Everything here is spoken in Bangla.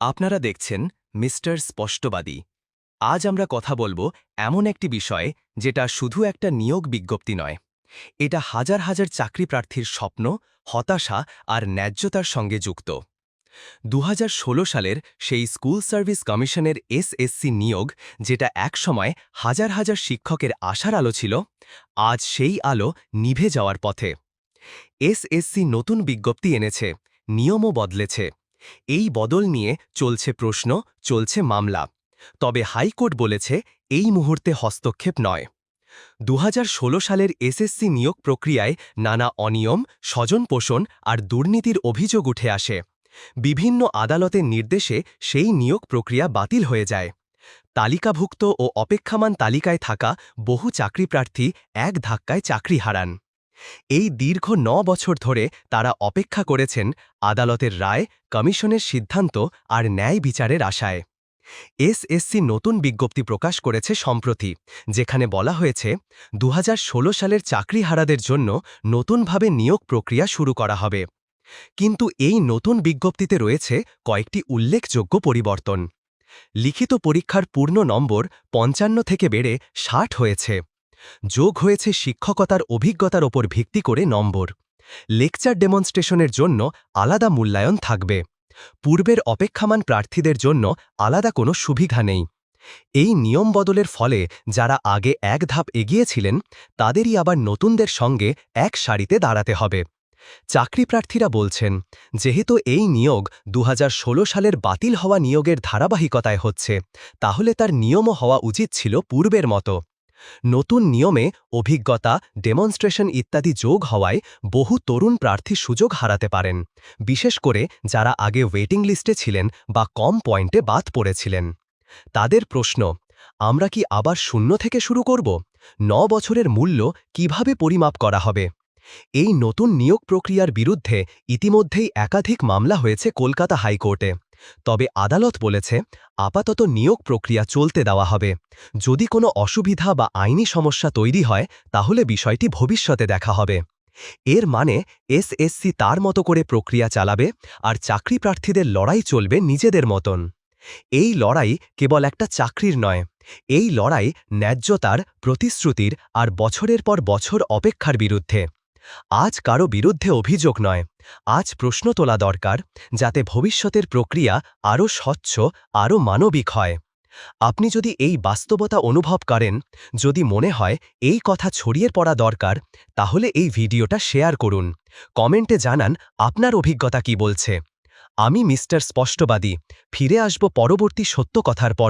আপনারা দেখছেন মিস্টার স্পষ্টবাদী। আজ আমরা কথা বলব এমন একটি বিষয়ে যেটা শুধু একটা নিয়োগ বিজ্ঞপ্তি নয়। এটা হাজার হাজার চাকরি প্রার্থীর স্বপ্ন, হতাশা আর ন্যায্যতার সঙ্গে যুক্ত। দু হাজার ষোলো সালের সেই স্কুল সার্ভিস কমিশনের এসএসসি নিয়োগ, যেটা একসময় হাজার হাজার শিক্ষকের আশার আলো ছিল, আজ সেই আলো নিভে যাওয়ার পথে। এসএসসি নতুন বিজ্ঞপ্তি এনেছে, নিয়মও বদলেছে। এই বদল নিয়ে চলছে প্রশ্ন, চলছে মামলা। তবে হাইকোর্ট বলেছে এই মুহূর্তে হস্তক্ষেপ নয়। দু সালের এসএসসি নিয়োগ প্রক্রিয়ায় নানা অনিয়ম, স্বজনপোষণ আর দুর্নীতির অভিযোগ উঠে আসে। বিভিন্ন আদালতের নির্দেশে সেই নিয়োগ প্রক্রিয়া বাতিল হয়ে যায়। তালিকাভুক্ত ও অপেক্ষামান তালিকায় থাকা বহু চাকরিপ্রার্থী এক ধাক্কায় চাকরি হারান। এই দীর্ঘ ন বছর ধরে তারা অপেক্ষা করেছেন আদালতের রায়, কমিশনের সিদ্ধান্ত আর ন্যায় বিচারের আশায়। এসএসসি নতুন বিজ্ঞপ্তি প্রকাশ করেছে সম্প্রতি, যেখানে বলা হয়েছে দু হাজার ষোলো সালের চাকরিহারাদের জন্য নতুনভাবে নিয়োগ প্রক্রিয়া শুরু করা হবে। কিন্তু এই নতুন বিজ্ঞপ্তিতে রয়েছে কয়েকটি উল্লেখযোগ্য পরিবর্তন। লিখিত পরীক্ষার পূর্ণ নম্বর পঞ্চান্ন থেকে বেড়ে ষাট হয়েছে। যোগ হয়েছে শিক্ষকতার অভিজ্ঞতার ওপর ভিত্তি করে নম্বর। লেকচার ডেমনস্ট্রেশনের জন্য আলাদা মূল্যায়ন থাকবে। পূর্বের অপেক্ষামান প্রার্থীদের জন্য আলাদা কোনো সুবিধা নেই। এই নিয়ম বদলের ফলে যারা আগে এক ধাপ এগিয়েছিলেন, তাদেরই আবার নতুনদের সঙ্গে এক সারিতে দাঁড়াতে হবে। চাকরি প্রার্থীরা বলছেন, যেহেতু এই নিয়োগ দু হাজার ষোলো সালের বাতিল হওয়া নিয়োগের ধারাবাহিকতায় হচ্ছে, তাহলে তার নিয়মও হওয়া উচিত ছিল পূর্বের মতো। নতুন নিয়মে অভিজ্ঞতা ডেমনস্ট্রেশন ইত্যাদি যোগ হওয়ায় বহু তরুণ প্রার্থী সুযোগ হারাতে পারেন। বিশেষ করে যারা আগে ওয়েটিং লিস্টে ছিলেন বা কম পয়েন্টে বাদ পড়েছিলেন। তাদের প্রশ্ন, আমরা কি আবার শূন্য থেকে শুরু করব? ন বছরের মূল্য কীভাবে পরিমাপ করা হবে? এই নতুন নিয়োগ প্রক্রিয়ার বিরুদ্ধে ইতিমধ্যেই একাধিক মামলা হয়েছে কলকাতা হাইকোর্টে। তবে আদালত বলেছে, আপাতত নিয়োগ প্রক্রিয়া চলতে দেওয়া হবে। যদি কোনো অসুবিধা বা আইনি সমস্যা তৈরি হয়, তাহলে বিষয়টি ভবিষ্যতে দেখা হবে। এর মানে এসএসসি তার মতো করে প্রক্রিয়া চালাবে আর চাকরি প্রার্থীদের লড়াই চলবে নিজেদের মতন। এই লড়াই কেবল একটা চাকরির নয়, এই লড়াই ন্যায্যতার, প্রতিশ্রুতির আর বছরের পর বছর অপেক্ষার বিরুদ্ধে। আজ কারও বিরুদ্ধে অভিযোগ নয়। আজ প্রশ্ন তোলা দরকার, যাতে ভবিষ্যতের প্রক্রিয়া আরও স্বচ্ছ, আরও মানবিক হয়। আপনি যদি এই বাস্তবতা অনুভব করেন, যদি মনে হয় এই কথা ছড়িয়ে পড়া দরকার, তাহলে এই ভিডিওটা শেয়ার করুন। কমেন্টে জানান আপনার অভিজ্ঞতা কি বলছে। আমি মিস্টার স্পষ্টবাদী, ফিরে আসব পরবর্তী সত্য কথার পর